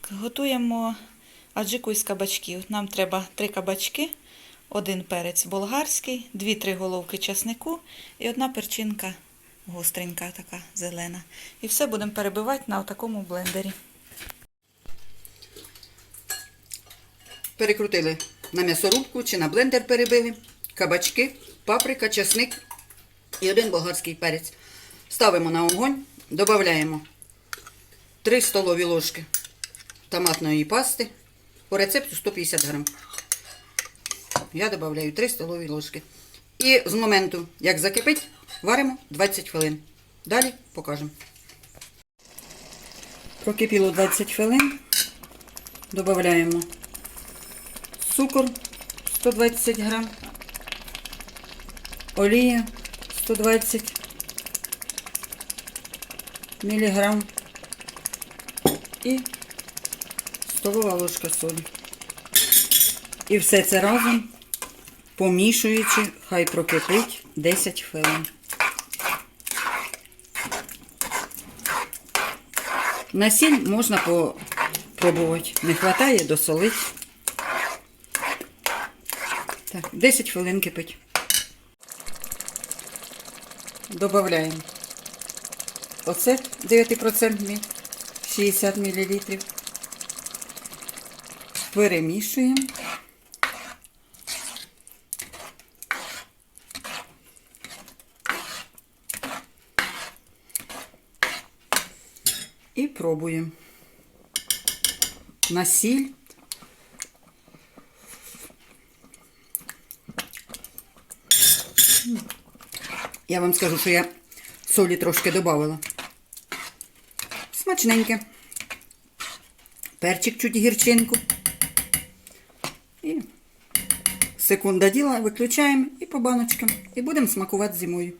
Так, готуємо аджику із кабачків. Нам треба три кабачки, один перець болгарський, дві-три головки часнику і одна перчинка гостренька, така зелена. І все будемо перебивати на такому блендері. Перекрутили на м'ясорубку чи на блендер перебили. Кабачки, паприка, чесник і один болгарський перець. Ставимо на огонь, додаємо 3 столові ложки томатної пасти по рецепту 150 грам. Я додаю 3 столові ложки. І з моменту, як закипить, варимо 20 хвилин. Далі покажемо. Прокипіло 20 хвилин. Додаємо цукор 120 грам, олія 120 міліграм і столова ложка солі. І все це разом помішуючи, хай прокипить 10 хвилин. На сіль можна попробувати. Не вистачає, досолить. Так, 10 хвилин кипить. Добавляємо оцет 9% 60 мл. Перемішуємо. І пробуємо. На сіль. Я вам скажу, що я солі трошки додавала. Смачненьке. Перчик чуть гірчинку. І секунда діла, виключаємо і по баночкам. І будемо смакувати зимою.